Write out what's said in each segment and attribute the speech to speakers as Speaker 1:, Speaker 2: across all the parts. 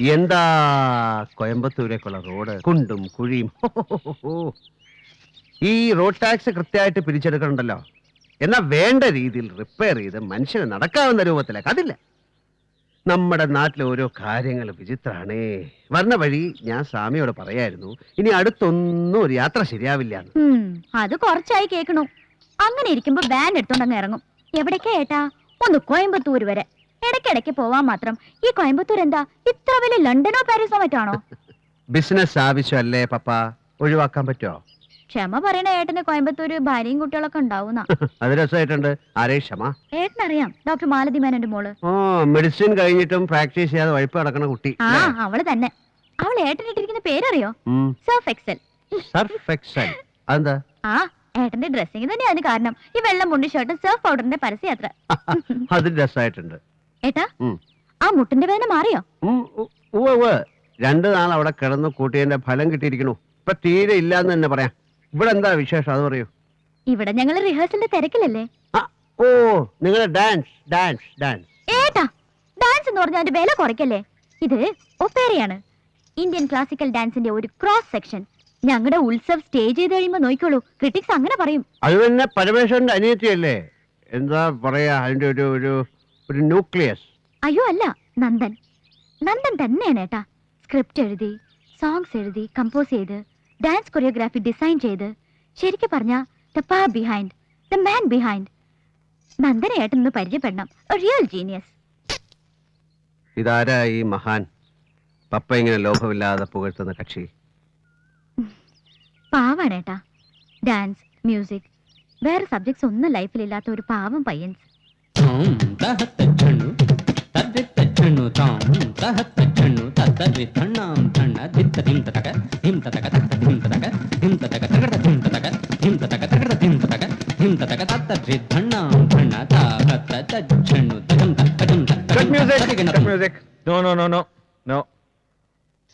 Speaker 1: എന്താ കോയമ്പത്തൂരേക്കുള്ള റോഡ്? കുണ്ടും കുഴിയും. ഈ റോഡ് ടാക്സ് കൃത്യമായിട്ട് പിരിച്ചെടുക്കണുണ്ടല്ലോ. എന്നാ വേണ്ട രീതിയിൽ റിപ്പയർ ചെയ്ത് മനുഷ്യന് നടക്കാവുന്ന രൂപത്തിലേക്ക്. അതില്ല. നമ്മുടെ നാട്ടിലെ ഓരോ കാര്യങ്ങൾ വിചിത്രാണേ. വരണ വഴി ഞാൻ സ്വാമിയോട് പറയായിരുന്നു ഇനി അടുത്തൊന്നും ഒരു യാത്ര ശരിയാവില്ല
Speaker 2: അത് കുറച്ചായി കേൾക്കണു. അങ്ങനെ ഇരിക്കുമ്പോ ബാൻഡ് എടുത്തോണ്ടങ്ങ് ഇറങ്ങും. എവിടേക്കാ ഏട്ടാ? ഒന്ന് കോയമ്പത്തൂർ വരെ. ഇടയ്ക്കിടയ്ക്ക് പോവാൻ മാത്രം. ഈ കോയമ്പത്തൂർ എന്താ ഇത്ര വലിയ ലണ്ടനോ പാരീസോ മറ്റാണോ?
Speaker 1: ബിസിനസ് ആവശ്യമല്ലേ പപ്പ? ഒഴിവാക്കാൻ പറ്റുമോ
Speaker 2: ക്ഷമ പറയണ ഏട്ടന് കോയമ്പത്തൂര് ഭാര്യയും കുട്ടികളൊക്കെ ഉണ്ടാവുന്ന.
Speaker 1: അത് രസമായിട്ടുണ്ട്. ആരേ ക്ഷമ?
Speaker 2: ഏട്ടനറിയാം. ഡോക്ടർ മാലതി മേനന്റെ മോൾ.
Speaker 1: ഓ മെഡിസിൻ കഴിഞ്ഞിട്ടും പ്രാക്ടീസ് ചെയ്യാതെ വഴിപ്പ് നടക്കണ കുട്ടി
Speaker 2: ആ അവൾ തന്നെ. അവൾ ഏട്ടനിട്ടിരിക്കുന്ന പേരറിയോ? Surf Excel.
Speaker 1: Surf Excel. അതെന്താ?
Speaker 2: ആ ഏട്ടന്റെ ഡ്രസ്സിംഗ് തന്നെയാണ് കാരണം. ഈ വെള്ളം മുണ്ടി ഷർട്ടും സർഫ് പൗഡറിന്റെ പരസ്യയാത്ര.
Speaker 1: അത് രസമായിട്ടുണ്ട്.
Speaker 2: ഏട്ടാ. ആ മുട്ടിന്റെ വേദന മാറിയോ.
Speaker 1: രണ്ടു നാൾ അവിടെ കിടന്ന് കൂട്ടിയതിന്റെ ഫലം കിട്ടിയിരിക്കണു ഇപ്പൊ തീരെ ഇല്ലാന്ന് തന്നെ പറയാം. ഇവിടെ എന്താ വിശേഷം? അത് പറയൂ.
Speaker 2: ഇവിടെ ഞങ്ങൾ റിഹേഴ്സലിന്റെ തിരക്കിലല്ലേ?
Speaker 1: ഓ നിങ്ങളെ ഡാൻസ് ഡാൻസ് ഡാൻസ്
Speaker 2: ഏട്ടാ ഡാൻസ് എന്ന് പറഞ്ഞാൽ വില കുറയ്ക്കല്ലേ? ഇത് ഒപ്പേരയാണ്. ഇന്ത്യൻ ക്ലാസിക്കൽ ഡാൻസിന്റെ ഒരു ക്രോസ് സെക്ഷൻ ഞങ്ങളുടെ ഉത്സവ് സ്റ്റേജ് ചെയ്ത് കഴിയുമ്പോ നോക്കിക്കോളൂ. ക്രിട്ടിക്സ് അങ്ങനെ പറയും.
Speaker 1: അത് തന്നെ പരമേശ്വരന്റെ അനിയത്തിയല്ലേ? എന്താ പറയാ അതിന്റെ ഒരു ഒരു ന്യൂക്ലിയസ്
Speaker 2: അയ്യോ അല്ല. നന്ദൻ. നന്ദൻ തന്നെയാണ് ഏട്ടാ. സ്ക്രിപ്റ്റ് എഴുതി സോങ്സ് എഴുതി കമ്പോസ് ചെയ്ത് ഡാൻസ് കൊറിയോഗ്രാഫി ഡിസൈൻ ചെയ്ത്. ശരിക്കും പറഞ്ഞ the pa behind the man behind Nandana ഏട്ടൻ ഒന്ന് പരിചയപ്പെടണം. റിയൽ ജീനിയസ്
Speaker 1: ഇതാരാ ഈ മഹാൻ? പപ്പ ഇങ്ങനെ ലോഭമില്ലാതെ പുകഴ്ത്തുന്ന കക്ഷി.
Speaker 2: പാവാണ് ഏട്ടാ. ഡാൻസ് മ്യൂസിക് വേറെ സബ്ജക്ട്സ് ഒന്നും ലൈഫിലില്ലാത്ത ഒരു പാവം Payyans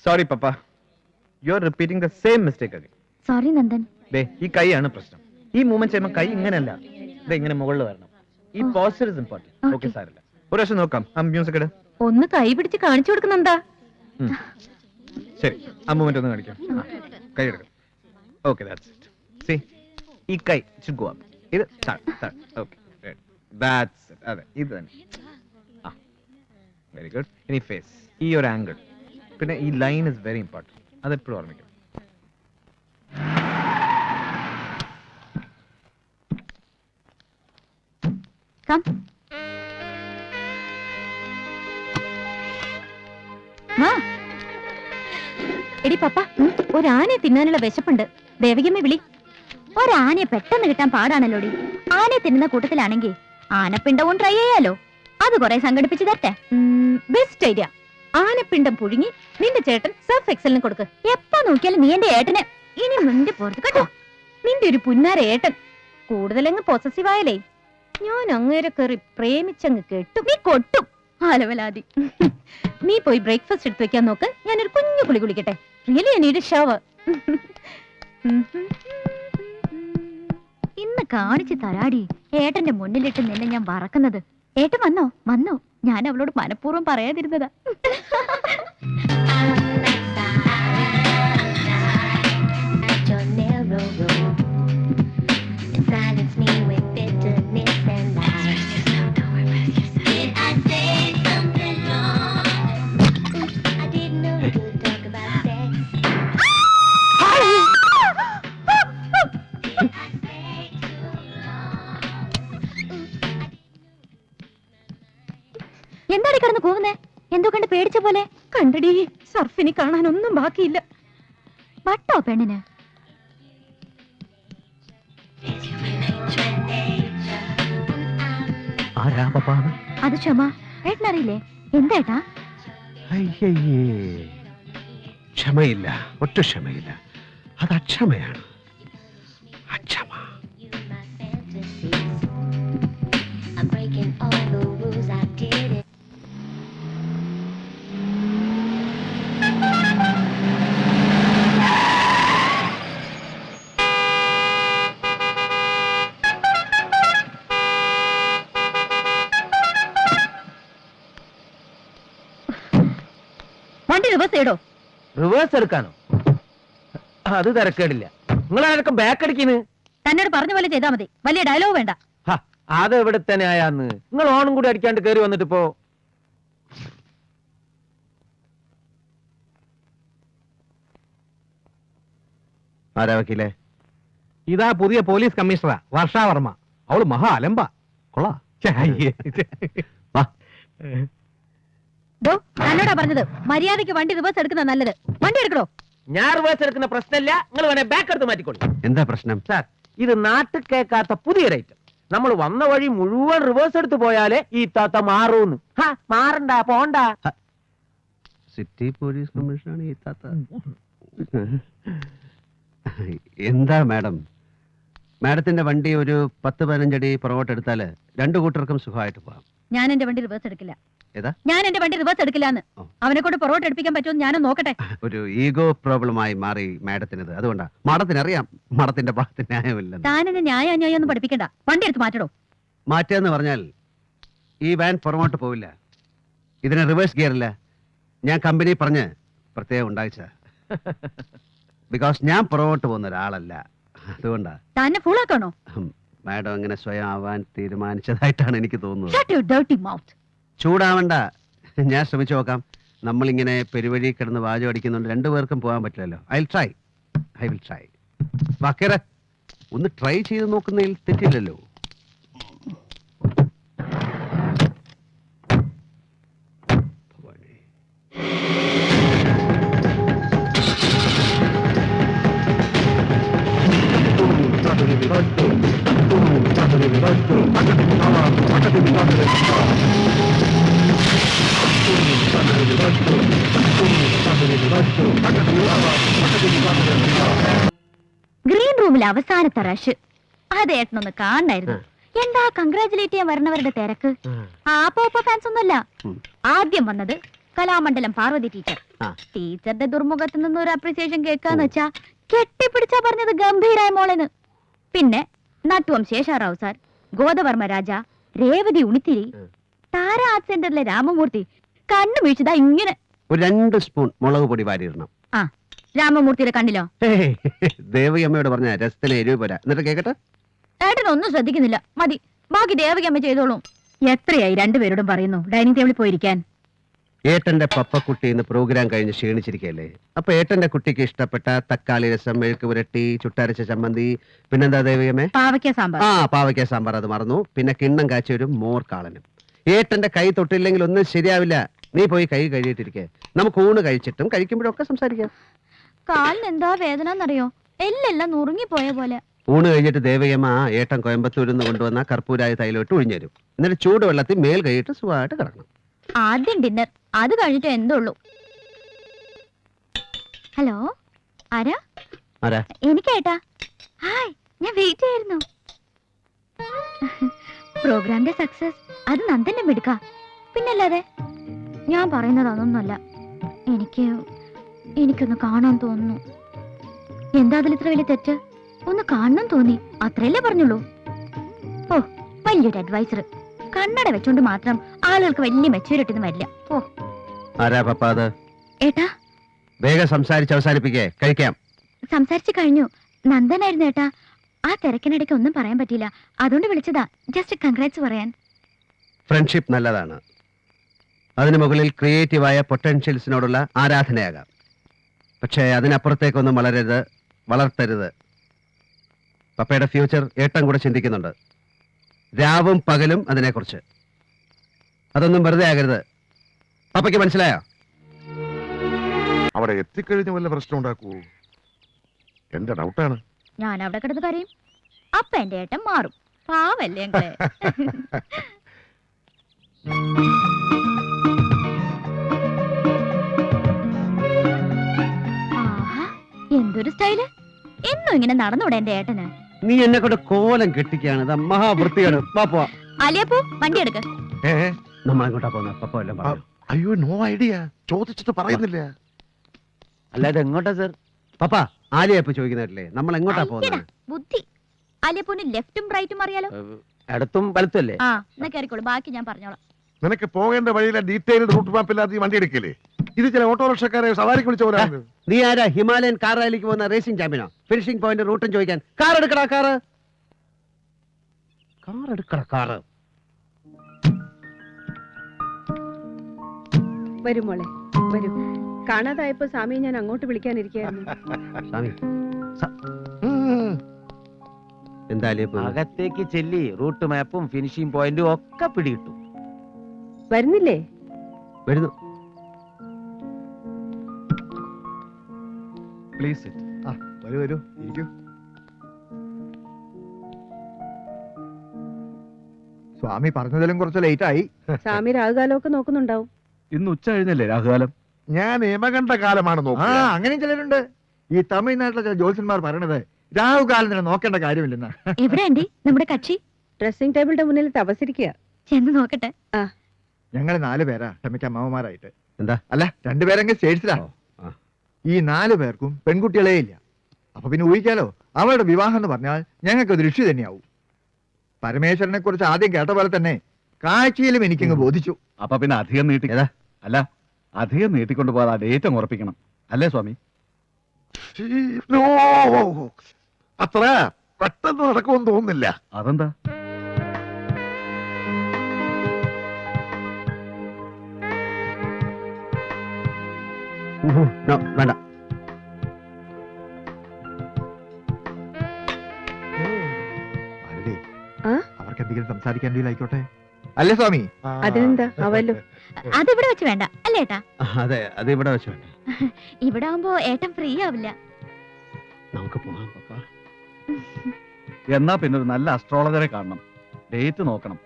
Speaker 3: sorry papa you are repeating the same mistake again
Speaker 2: sorry Nandan
Speaker 3: ദേ ഈ കൈയാണ് പ്രശ്നം. ഈ മൂവ്മെന്റ് ചെയ്യുമ്പോൾ കൈ ഇങ്ങനെയല്ല. ദേ ഇങ്ങനെ മുകളിൽ വരണം. ഈ പോസ്റ്റർ ഇസ്
Speaker 2: ഇമ്പോർട്ടന്റ്
Speaker 3: ഓക്കേ സാറില്ല ഒരു നോക്കാം. ആ മ്യൂസിക് ഇട്.
Speaker 2: ഒന്ന് കൈ പിടിച്ച് കാണിച്ചു കൊടുക്കുന്നെന്താ
Speaker 3: ശരി മൂവ്മെന്റ് ഒന്ന് കാണിക്കാം. കൈ എടുക്കാം. ഓക്കെ ദാറ്റ്സ് ഇറ്റ് സി ഈ കൈ should go up. ഇത് ഓക്കെ ദാറ്റ്സ് ഇറ്റ് അതെ ഇത് തന്നെ. ആ വെരി ഗുഡ് ഇനി ഫേസ് ഈ ഒരു ആംഗിൾ പിന്നെ ഈ ലൈൻ ഇസ് വെരി ഇമ്പോർട്ടന്റ് അതെപ്പോഴും ഓർമ്മിക്കണം.
Speaker 2: കം എടി പപ്പ ഒരാനയെ തിന്നാനുള്ള വിശപ്പുണ്ട്. ദേവികമ്മ വിളി. ഒരാനയെ പെട്ടെന്ന് കിട്ടാൻ പാടാണല്ലോടി. ആനയെ തിന്നുന്ന കൂട്ടത്തിലാണെങ്കിൽ ആനപ്പിണ്ടവും ട്രൈ ചെയ്യാലോ. അത് കുറെ സംഘടിപ്പിച്ചു തരട്ടെ. ബെസ്റ്റ് ഐഡിയ ആനപ്പിണ്ടം പുഴുങ്ങി നിന്റെ ചേട്ടൻ സർഫ് എക്സലിന് കൊടുക്ക്. എപ്പോ നോക്കിയാലും നീ എന്റെ ഏട്ടന്. ഇനി നിന്റെ പുറത്ത് കേട്ടോ. നിന്റെ ഒരു പുന്നാര ഏട്ടൻ. കൂടുതലങ്ങ് പൊസസീവ് ആയാലേ. ഞാൻ അങ്ങേരെ കയറി പ്രേമിച്ചങ്ങ് കെട്ടും. നീ കൊട്ടും. ആലവലാതി. നീ പോയി ബ്രേക്ക്ഫാസ്റ്റ് എടുത്ത് വെക്കാൻ നോക്ക്. ഞാനൊരു കുഞ്ഞു കുളി കുളിക്കട്ടെ. റിയലി എനിക്ക് ഷവർ ഇന്ന് കാണിച്ച് തരാടി. ഏട്ടന്റെ മുന്നിലിട്ട് നിന്നെ ഞാൻ വറക്കുന്നത്. ഏട്ടൻ വന്നോ? വന്നോ. ഞാൻ അവളോട് മനഃപൂർവം പറയാതിരുന്നതാ.
Speaker 4: Your
Speaker 2: പെണ്ണിന്. അത് ക്ഷമ. ഏട്ടനറിയില്ലേ? എന്തേട്ടാ
Speaker 1: ക്ഷമയില്ല. ഒട്ടും ക്ഷമയില്ല. അത് അക്ഷമയാണ്.
Speaker 2: റിവേഴ്സ് ചെയ്തോ
Speaker 5: റിവേഴ്സ് എടുക്കാനോ? അത് തിരക്കേടില്ല. നിങ്ങളാരൊക്കെ ബാക്ക് അടിക്കുന്നു
Speaker 2: തന്നോട് പറഞ്ഞ പോലെ ചെയ്താൽ മതി. വലിയ ഡയലോഗ് വേണ്ട.
Speaker 5: അത് എവിടെ തന്നെ ആയാന്ന് നിങ്ങൾ ഓണും കൂടി അടിക്കാണ്ട് കയറി വന്നിട്ട് പോ
Speaker 1: ആരാ വക്കീലെ?
Speaker 3: ഇതാ പുതിയ പോലീസ് കമ്മീഷണറാ വർഷാവർമ്മ. അവൾ മഹാ അലമ്പ. കൊള്ളാ.
Speaker 1: വാ.
Speaker 2: ഡോ തന്നോടാ പറഞ്ഞത്. മര്യാദയ്ക്ക് വണ്ടി റിവേഴ്സ് എടുക്കുന്ന നല്ലത്. വണ്ടി എടുക്കണോ
Speaker 5: ഞാൻ റിവേഴ്സ് എടുക്കുന്ന പ്രശ്നമില്ല നിങ്ങൾ വേണേ ബാക്ക് എടുത്ത് മാറ്റിക്കോളൂ.
Speaker 1: എന്താ പ്രശ്നം?
Speaker 5: സാർ ഇത് നാട്ടിൽ കേൾക്കാത്ത പുതിയൊരു ഐറ്റം നമ്മൾ വന്ന വഴി മുഴുവൻ റിവേഴ്സ് എടുത്ത് പോയാലേ ഈ താത്ത മാറൂന്ന്. ഹാ, മാറണ്ട പോണ്ട.
Speaker 1: സിറ്റി പോലീസ് കമ്മീഷനാണ് ഈ താത്ത. എന്താ മാഡം? മാഡത്തിന്റെ വണ്ടി ഒരു പത്ത് പതിനഞ്ചടി പുറകോട്ട് എടുത്താൽ രണ്ടു കൂട്ടർക്കും സുഖമായിട്ട് പോവാം
Speaker 2: ഞാൻ എന്റെ വണ്ടി റിവേഴ്സ് എടുക്കില്ല? ഞാൻ എന്റെ വണ്ടി റിവേഴ്സ് എടുക്കില്ലാന്ന്. അവനെ കൊണ്ട് പൊറോട്ട് എടുപ്പിക്കാൻ പറ്റുമോ ഞാനും നോക്കട്ടെ.
Speaker 1: ഒരു ഈഗോ പ്രോബ്ലമായി മാറി മാഡത്തിനത്. അതുകൊണ്ടാ. മഠത്തിന് അറിയാം മഠത്തിന്റെ ഭാഗത്ത് ന്യായമില്ലെന്ന്.
Speaker 2: താനെന്നെ ന്യായ അന്യായം ഒന്നും പഠിപ്പിക്കണ്ട. വണ്ടി എടുത്ത് മാറ്റടോ.
Speaker 1: മാറ്റാന്ന് പറഞ്ഞാൽ ഈ വാൻ പുറമോട്ട് പോവില്ല. ഇതിന് റിവേഴ്സ് ഗിയർ ഇല്ല ഞാൻ കമ്പനി പറഞ്ഞ് പ്രത്യേകം ഉണ്ടായിച്ച ബിക്കോസ് ഞാൻ പുറകോട്ട് പോകുന്ന ഒരാളല്ല. അതുകൊണ്ടാ.
Speaker 2: തന്നെ ഫുള്ളാക്കണോ
Speaker 1: മാഡം അങ്ങനെ സ്വയം ആവാൻ തീരുമാനിച്ചതായിട്ടാണ് എനിക്ക് തോന്നുന്നത്. ചൂടാവണ്ട. ഞാൻ ശ്രമിച്ചു നോക്കാം. നമ്മളിങ്ങനെ പെരുവഴി കിടന്ന് വാചം അടിക്കുന്നുണ്ട് രണ്ടുപേർക്കും പോകാൻ പറ്റില്ലല്ലോ. I will try I will try വാക്കേറെ ഒന്ന് ട്രൈ ചെയ്ത് നോക്കുന്നതിൽ തെറ്റില്ലല്ലോ.
Speaker 2: അവസാനത്തെ റഷ് അത് ഏട്ടനൊന്ന് കാണായിരുന്നു എന്താ കൺഗ്രാചുലേറ്റ് ചെയ്യാൻ വരണവരുടെ തിരക്ക്? ആ പോപ്പ ഫാൻസ് ഒന്നുമല്ല. ആദ്യം വന്നത് കലാമണ്ഡലം പാർവതി ടീച്ചർ. ടീച്ചറുടെ ദുർമുഖത്ത് നിന്ന് ഒരു അപ്രീസിയേഷൻ കേൾക്കാന്ന് വെച്ചാ കെട്ടിപ്പിടിച്ചാ പറഞ്ഞത് ഗംഭീരായ മോളെന്ന്. പിന്നെ നട്ടുവം ശേഷാറാവ് സാർ ഗോദവർമ്മ രാജ രേവതി ഉണിത്തിരി താര ആർട്ട് സെന്ററിലെ രാമമൂർത്തി കണ്ണു വീഴ്ചതാ ഇങ്ങനെ.
Speaker 1: ഒരു രണ്ട് സ്പൂൺ മുളക് പൊടി വാരിയിടണം.
Speaker 2: ആ. രാമമൂർത്തിയുടെ
Speaker 1: കണ്ടില്ലോ ദേവിയമ്മയോട് പറഞ്ഞ രസത്തിന് എരിവ് പോരാ. എന്നിട്ട് കേക്കട്ടെ?
Speaker 2: ഏട്ടനൊന്നും ശ്രദ്ധിക്കുന്നില്ല. മതി ബാക്കി ദേവികമ്മ ചെയ്തോളും. എത്രയായി രണ്ടുപേരോടും പറയുന്നു? ഡൈനിങ് ടേബിളിൽ പോയിരിക്കാൻ.
Speaker 1: ഏട്ടന്റെ പപ്പക്കുട്ടി ഇന്ന് പ്രോഗ്രാം കഴിഞ്ഞ് ക്ഷീണിച്ചിരിക്കല്ലേ അപ്പൊ ഏട്ടന്റെ കുട്ടിക്ക് ഇഷ്ടപ്പെട്ട തക്കാളി രസം മെഴുക്ക് പുരട്ടി ചുട്ടരച്ച ചമ്മന്തി പിന്നെന്താ ദേവികമ്മേ
Speaker 2: പാവയ്ക്ക സാമ്പാർ.
Speaker 1: ആ പാവയ്ക്ക സാമ്പാർ അത് മറന്നു. പിന്നെ കിണ്ണം കാച്ചി ഒരു മോർ കാളനും ഏട്ടന്റെ കൈ തൊട്ടില്ലെങ്കിൽ ഒന്നും ശരിയാവില്ല. നീ പോയി കൈ കഴുകിയിട്ടിരിക്കെ. നമുക്ക് ഊണ് കഴിച്ചിട്ടും കഴിക്കുമ്പോഴൊക്കെ സംസാരിക്കാം.
Speaker 2: കാലിന് എന്താ വേദന എന്നറിയോ എല്ലെല്ലാം നുറുങ്ങിപ്പോയ പോലെ.
Speaker 1: ഊണ് കഴിഞ്ഞിട്ട് ദേവയമ്മ ഏട്ടൻ കോയമ്പത്തൂരിൽ നിന്ന് കൊണ്ടുവന്ന കർപ്പൂരായ തൈലോട്ട് ഒഴിഞ്ഞു തരും എന്നിട്ട് ചൂടുവെള്ളത്തിൽ മേൽ കഴിയിട്ട് സുഖമായിട്ട് കിടക്കണം.
Speaker 2: ആദ്യം ഡിന്നർ അത് കഴിഞ്ഞിട്ട് എന്തുള്ളൂ? ഹലോ? ആരാ?
Speaker 1: ആരാ?
Speaker 2: എനിക്കേട്ടാ ഹായ് ഞാൻ വെയിറ്റ് ചെയ്യായിരുന്നു പ്രോഗ്രാമിന്റെ സക്സസ് അത് നന്ദന്റെ മിടുക്ക. പിന്നല്ലാതെ ഞാൻ പറയുന്നത് അതൊന്നുമല്ല. എനിക്ക് എനിക്കൊന്ന് കാണാൻ തോന്നുന്നു. എന്താ അതിൽ ഇത്ര വലിയ തെറ്റ്? ഒന്ന് കാണണം തോന്നി. അത്രയല്ലേ പറഞ്ഞുള്ളൂ? ഓ വലിയൊരു അഡ്വൈസർ കണ്ണട വെച്ചോണ്ട് മാത്രം ആളുകൾക്ക് വലിയ മെച്ചൂരിറ്റി ഒന്നും വരില്ല. ഓ.
Speaker 1: ആരാ പപ്പ അത്?
Speaker 2: ഏട്ടാ?
Speaker 1: വേഗം സംസാരിച്ച് അവസാനിപ്പിക്കേ. കഴിക്കാം.
Speaker 2: സംസാരിച്ചു കഴിഞ്ഞു. നന്ദനായിരുന്നു ഏട്ടാ. ആ തിരക്കിനിടയ്ക്ക് ഒന്നും പറയാൻ പറ്റിയില്ല. അതുകൊണ്ട് വിളിച്ചതാ. ജസ്റ്റ് കൺഗ്രാറ്റ്സ് പറയാൻ.
Speaker 1: ഫ്രണ്ട്ഷിപ്പ് നല്ലതാണ്. അതിനു മുകളിൽ ക്രിയേറ്റീവായ പൊട്ടൻഷ്യൽസിനോടുള്ള ആരാധനയാകാം. പക്ഷേ അതിനപ്പുറത്തേക്കൊന്നും വളരരുത് വളർത്തരുത്. പപ്പയുടെ ഫ്യൂച്ചർ ഏട്ടം കൂടെ ചിന്തിക്കുന്നുണ്ട്. രാവും പകലും അതിനെക്കുറിച്ച്. അതൊന്നും വെറുതെ ആകരുത്. പപ്പയ്ക്ക് മനസ്സിലായോ?
Speaker 6: അവിടെ എത്തിക്കഴിഞ്ഞ് വല്ല പ്രശ്നം ഉണ്ടാക്കൂ. എന്റെ ഡൗട്ടാണ്
Speaker 2: ഞാൻ അവിടെ കിടന്ന് കരയും. അപ്പ എന്റെ ഏട്ടൻ മാറും. പാവല്ലേ എന്തൊരു സ്റ്റൈൽ? എന്നും ഇങ്ങനെ നടന്നൂടെ എന്റെ ഏട്ടന്?
Speaker 1: നീ എന്നെ കൊണ്ട് കോലം കെട്ടിക്കാണ് മഹാവൃത്തിയാണ്
Speaker 2: അലിയപ്പോ വണ്ടി എടുക്ക്.
Speaker 1: നമ്മളെങ്ങോട്ടാ പോകുന്നത്. പപ്പ എല്ലാം
Speaker 6: അയ്യോ നോ ഐഡിയ. ചോദിച്ചിട്ട് പറയുന്നില്ല.
Speaker 5: അല്ലാതെ എങ്ങോട്ടാ സർ?
Speaker 1: പപ്പ ആലിയപ്പ ചോദിക്കുന്നില്ലേ നമ്മൾ എങ്ങോട്ടാ പോകുന്നത്?
Speaker 2: ബുദ്ധി. അലിയപ്പോന് ലെഫ്റ്റും റൈറ്റും അറിയാലോ?
Speaker 5: ഇടത്തും വലത്തും അല്ലേ?
Speaker 2: ആ എന്നാ കയറിക്കോളൂ ബാക്കി ഞാൻ പറഞ്ഞോളാം.
Speaker 6: നിനക്ക് പോകേണ്ട വഴിയിലെ ഡീറ്റെയിൽഡ് റൂട്ട് മാപ്പ് ഇല്ലാതെ ഈ വണ്ടി എടുക്കില്ലേ? ഇത് ചില ഓട്ടോറിക്ഷക്കാരെ സവാരിക്ക് വിളിച്ച പോലെ
Speaker 1: നീ ആരാ? ഹിമാലയൻ കാർ റാലിക്ക് പോകുന്ന റേസിംഗ് ചാമ്പ്യനോ ഫിനിഷിംഗ് പോയിന്റ് റൂട്ടും ചോദിക്കാൻ. കാർ എടുക്കടാ കാറ് കാർ എടുക്കടാ കാറ്
Speaker 7: വരും മോളെ വരും. കാണാതായപ്പോ സ്വാമിയെ ഞാൻ അങ്ങോട്ട് വിളിക്കാനിരിക്കായിരുന്നു
Speaker 1: സ്വാമി എന്തായാലും
Speaker 5: അകത്തേക്ക് ചെല്ലി റൂട്ട് മാപ്പും ഫിനിഷിംഗ് പോയിന്റും ഒക്കെ പിടികിട്ടു
Speaker 7: വരുന്നില്ലേ?
Speaker 1: വരുന്നു.
Speaker 3: പ്ലീസ് ആ വരൂ വരൂ. ഇരിക്കൂ. സ്വാമി പറഞ്ഞതിലും കുറച്ച് ലേറ്റ് ആയി.
Speaker 7: സ്വാമി രാഹുകാലമൊക്കെ നോക്കുന്നുണ്ടാവും.
Speaker 3: ഇന്ന് ഉച്ച കഴിഞ്ഞല്ലേ രാഹുകാലം?
Speaker 6: ഞാൻ നിയമകണ്ഠ കാലമാണ്
Speaker 3: ആ
Speaker 6: നോക്കുക
Speaker 3: അങ്ങനെ ചിലരുണ്ട്. ഈ തമിഴ്നാട്ടിലെ ചില ജ്യോത്സ്യന്മാർ പറയണത് രാഹുകാലം തന്നെ നോക്കേണ്ട കാര്യമില്ലെന്നാ
Speaker 8: എവിടെ ആന്റി? നമ്മുടെ കക്ഷി?
Speaker 7: ഡ്രസ്സിംഗ് ടേബിളിന്റെ മുന്നിൽ തപസിരിക്കുക.
Speaker 8: ചെന്ന് നോക്കട്ടെ.
Speaker 3: ഞങ്ങൾ നാല് പേരാ ക്ഷമിക്ക അമ്മമാരായിട്ട്
Speaker 1: എന്താ?
Speaker 3: അല്ല രണ്ടുപേരെങ്കിൽ സ്റ്റേറ്റ്സിലാ.
Speaker 1: ഓ,
Speaker 3: ഈ നാല് പേർക്കും പെൺകുട്ടികളേ ഇല്ല. അപ്പൊ പിന്നെ ഊഹിക്കാലോ അവളുടെ വിവാഹം എന്ന് പറഞ്ഞാൽ ഞങ്ങൾക്ക് ഒരു ഋഷി തന്നെയാവും. പരമേശ്വരനെ കുറിച്ച് ആദ്യം കേട്ട പോലെ തന്നെ കാഴ്ചയിലും എനിക്കങ്ങ് ബോധിച്ചു.
Speaker 9: അപ്പൊ പിന്നെ അധികം നീട്ടി? അല്ല അധികം നീട്ടിക്കൊണ്ട് പോകാതെ ഡേറ്റ് ഉറപ്പിക്കണം. അല്ലേ സ്വാമി?
Speaker 6: അത്ര പെട്ടെന്ന് നടക്കുമെന്ന് തോന്നുന്നില്ല.
Speaker 9: അതെന്താ?
Speaker 1: വേണ്ട?
Speaker 3: അവർക്ക് എന്തെങ്കിലും സംസാരിക്കാൻ ആയിക്കോട്ടെ? അല്ലേ സ്വാമി?
Speaker 7: അതിനെന്താ അവല്ലോ
Speaker 8: അതിവിടെ വെച്ച് വേണ്ട. അല്ലേ ഏട്ടാ?
Speaker 1: അതെ അത് ഇവിടെ വെച്ച് വേണ്ട.
Speaker 8: ഇവിടെ ആവുമ്പോ ഏട്ടൻ ഫ്രീ ആവില്ല.
Speaker 1: നമുക്ക് പോകാം പപ്പ.
Speaker 9: എന്നാ പിന്നെ ഒരു നല്ല അസ്ട്രോളജറെ കാണണം. ഡേറ്റ് നോക്കണം.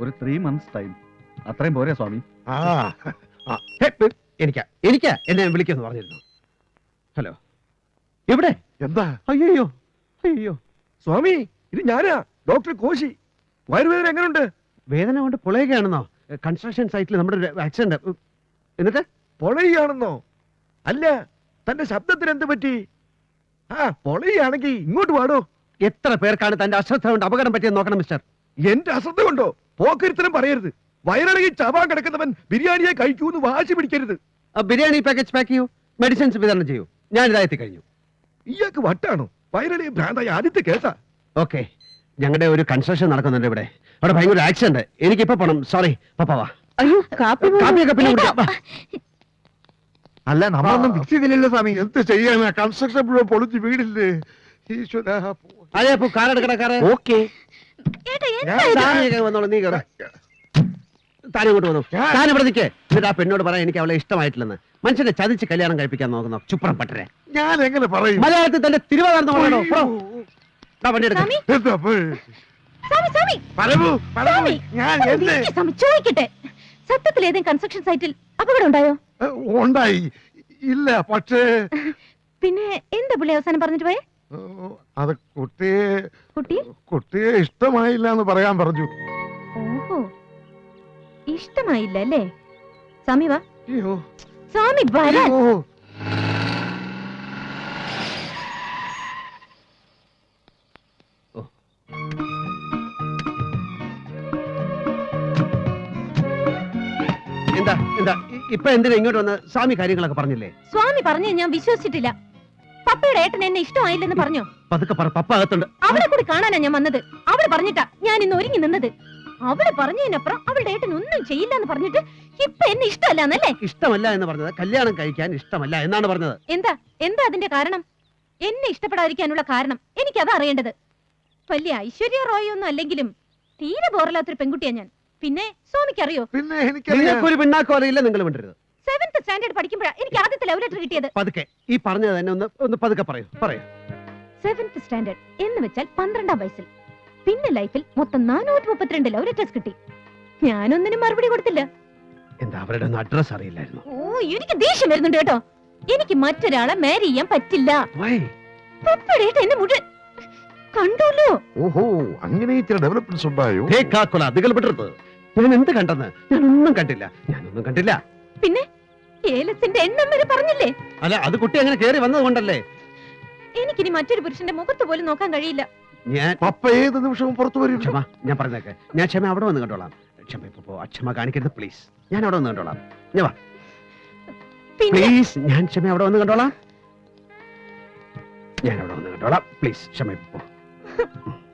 Speaker 9: ഒരു ത്രീ മന്ത്സ് ടൈം അത്രയും പോരെ സ്വാമി.
Speaker 6: ആ.
Speaker 1: എനിക്കാ എനിക്കാ എന്നെ വിളിക്കുന്നു പറഞ്ഞിരുന്നു ഹലോ എവിടെ?
Speaker 6: എന്താ?
Speaker 1: അയ്യോ അയ്യോ
Speaker 6: സ്വാമി ഇത് ഞാനാ ഡോക്ടർ കോശി. വയറുവേദന എങ്ങനെയുണ്ട്
Speaker 1: വേദന കൊണ്ട് പൊളയുകയാണെന്നോ? കൺസ്ട്രക്ഷൻ സൈറ്റിൽ നമ്മുടെ ആക്സിഡന്റ്. എന്നിട്ട്?
Speaker 6: പൊളയുകയാണെന്നോ? അല്ല തന്റെ ശബ്ദത്തിന് എന്ത് പറ്റി? ആ പൊളയുകയാണെങ്കിൽ ഇങ്ങോട്ട് പാടോ
Speaker 1: എത്ര പേർക്കാണ് തന്റെ അശ്രദ്ധ കൊണ്ട് അപകടം പറ്റിയെന്ന് നോക്കണം മിസ്റ്റർ.
Speaker 6: എന്റെ അശ്രദ്ധ കൊണ്ടോ? പോക്കരുത്തരം പറയരുത്. വയറിളകി ചാവാൻ കിടക്കുന്നവൻ ബിരിയാണിയെ കഴിക്കൂ എന്ന് വാശി പിടിക്കരുത്.
Speaker 1: ആ ബിരിയാണി പാക്കേജ് പാക്ക് ചെയ്യൂ മെഡിസിൻസ് വിതരണം ചെയ്യൂ. ഞാൻ ഇതായി കഴിഞ്ഞു
Speaker 6: ഇയാൾക്ക് വട്ടാണോ? വയറിളകി ഭ്രാന്തായി ആദ്യത്തെ കേസാ.
Speaker 1: ഓക്കെ ഞങ്ങളുടെ ഒരു കൺസ്ട്രക്ഷൻ നടക്കുന്നുണ്ട് ഇവിടെ. അവിടെ ഭയങ്കര ആക്സിഡന്റ് എനിക്കിപ്പോ പോണം. സോറി പപ്പാവാ
Speaker 7: അയ്യോ കാപ്പി
Speaker 1: കാപ്പിയൊക്കെ പിന്നെ കുടിക്കാം.
Speaker 3: അല്ല നമ്മളൊന്നും ഫിക്സ് ചെയ്തില്ലല്ലോ സ്വാമി.
Speaker 6: എന്ത് ചെയ്യാന? കൺസ്ട്രക്ഷൻ മുഴുവൻ പൊളിച്ച് വീടില്ലേ? ഈശ്വര
Speaker 1: അതെ അപ്പൊ കാർ എടുക്കട കാറ്.
Speaker 5: ഓക്കെ.
Speaker 8: ഏട്ടാ എന്താ
Speaker 1: വന്നോളൂ നീ കയറ ഇങ്ങോട്ട് വന്നു. താൻ ഇവിടെ നിൽക്കേ എന്നിട്ട് ആ പെണ്ണോട് പറയാൻ എനിക്ക് അവളെ ഇഷ്ടമായിട്ടില്ലെന്ന്. മനുഷ്യനെ ചതിച്ച് കല്യാണം കഴിപ്പിക്കാൻ നോക്കുന്നു. ചുപ്രം പട്ടരെ.
Speaker 6: ഞാൻ എങ്ങനെ പറയും?
Speaker 1: മലയാളത്തിൽ തന്റെ തിരുവാതിർന്ന് പറയണോ വണ്ടി എടുക്ക.
Speaker 8: ചോദിക്കട്ടെ. സത്യത്തിൽ ഏതെങ്കിലും കൺസ്ട്രക്ഷൻ സൈറ്റിൽ അപകടം ഉണ്ടായോ?
Speaker 6: ഉണ്ടായി. ഇല്ല പക്ഷേ
Speaker 8: പിന്നെ എന്താ പുള്ളി അവസാനം പറഞ്ഞിട്ട് പോയേ?
Speaker 6: അത് കുട്ടിയെ? കുട്ടിയെ ഇഷ്ടമായില്ല എന്ന് പറയാൻ പറഞ്ഞു.
Speaker 8: ഇഷ്ടമായില്ല അല്ലേ സ്വാമി വാ. സ്വാമി വരാൻ.
Speaker 1: എന്താ എന്താ ഇപ്പൊ എന്തിനാ ഇങ്ങോട്ട് വന്ന് സ്വാമി കാര്യങ്ങളൊക്കെ പറഞ്ഞില്ലേ?
Speaker 8: സ്വാമി പറഞ്ഞു ഞാൻ വിശ്വസിച്ചിട്ടില്ല. പപ്പയുടെ ഏട്ടൻ എന്നെ ഇഷ്ടമായില്ലെന്ന് പറഞ്ഞു?
Speaker 1: പതുക്കെ പറ പപ്പ അകത്തുണ്ട്.
Speaker 8: അവളെ കൂടി കാണാനാ ഞാൻ വന്നത്. അവർ പറഞ്ഞിട്ടാ ഞാൻ ഇന്ന് ഒരുങ്ങി നിന്നത്. അവൾ പറഞ്ഞതിനപ്പുറം അവളുടെ ഏട്ടൻ ഒന്നും ചെയ്യില്ല എന്ന് പറഞ്ഞിട്ട് ഇപ്പൊ എന്നെ ഇഷ്ടമല്ല എന്നല്ലേ
Speaker 1: ഇഷ്ടമല്ല എന്ന് പറഞ്ഞത് കല്യാണം കഴിക്കാൻ ഇഷ്ടമല്ല എന്നാണ് പറഞ്ഞത്.
Speaker 8: എന്താ? എന്താ അതിന്റെ കാരണം? എന്നെ ഇഷ്ടപ്പെടാതിരിക്കാനുള്ള കാരണം എനിക്ക് അത് അറിയേണ്ടത്. വലിയ ഐശ്വര്യ റോയ് ഒന്നും അല്ലെങ്കിലും തീരെ ബോറല്ലാത്തൊരു പെൺകുട്ടിയാ ഞാൻ. പിന്നെ സ്വാമിക്ക് അറിയോ?
Speaker 6: പിന്നെ എനിക്കറിയാം.
Speaker 1: നിങ്ങൾക്കൊരു പിണ്ണാക്കോ അറിയില്ല നിങ്ങൾ വിണ്ടരുത്
Speaker 8: സെവൻത് സ്റ്റാൻഡേർഡ് പഠിക്കുമ്പോഴാ എനിക്ക് ആദ്യത്തെ ലവ് ലെറ്റർ കിട്ടിയത്.
Speaker 1: പതുക്കെ ഈ പറഞ്ഞത് തന്നെ ഒന്ന് ഒന്ന് പതുക്കെ പറയൂ പറയൂ.
Speaker 8: സെവൻത് സ്റ്റാൻഡേർഡ് എന്ന് വെച്ചാൽ പന്ത്രണ്ടാം വയസ്സിൽ. പിന്നെ ലൈഫിൽ മൊത്തം നാനൂറ്റി മുപ്പത്തിരണ്ട് ലവ് ലെറ്റേഴ്സ് കിട്ടി. ഞാനൊന്നിനും മറുപടി കൊടുത്തില്ല.
Speaker 1: എന്താ അവരുടെ അഡ്രസ് അറിയില്ലായിരുന്നു?
Speaker 8: ഓ എനിക്ക് ദേഷ്യം വരുന്നുണ്ട് കേട്ടോ. എനിക്ക് മറ്റൊരാളെ മാരി ചെയ്യാൻ പറ്റില്ല.
Speaker 1: വൈ
Speaker 8: പപ്പയുടെ എന്നെ മുഴുവൻ കണ്ടല്ലോ
Speaker 6: ഓഹോ അങ്ങനെ ചില ഡെവലപ്മെന്റ്സ് ഉണ്ടായോ?
Speaker 1: കാക്കുല അതുകൾ വിടരുത്. ഞാൻ എന്ത് കണ്ടെന്ന്? ഞാൻ ഒന്നും കണ്ടില്ല. ഞാനൊന്നും കണ്ടില്ല.
Speaker 8: പിന്നെ ഏലത്തിന്റെ എണ്ണം വരെ പറഞ്ഞില്ലേ?
Speaker 1: അല്ല അത് കുട്ടി അങ്ങനെ കേറി വന്നത് കൊണ്ടല്ലേ?
Speaker 8: എനിക്കിനി മറ്റൊരു പുരുഷന്റെ മുഖത്ത് പോലും നോക്കാൻ കഴിയില്ല.
Speaker 1: ഞാൻ
Speaker 6: പപ്പ ഏത് നിമിഷവും പുറത്തു വരും?
Speaker 1: ക്ഷമ ഞാൻ പറഞ്ഞേക്കെ. ഞാൻ ക്ഷമ അവിടെ വന്ന് കണ്ടോളാം. ക്ഷമ ഇപ്പൊ പോ അക്ഷമ കാണിക്കരുത് പ്ലീസ് ഞാൻ അവിടെ വന്ന് കണ്ടോളാം. ഞാൻ വാ.
Speaker 2: പിന്നെ
Speaker 1: പ്ലീസ് ഞാൻ ക്ഷമ അവിടെ വന്ന് കണ്ടോളാം. ഞാൻ അവിടെ വന്ന് കണ്ടോളാം. പ്ലീസ് ക്ഷമ ഇപ്പോ. പോ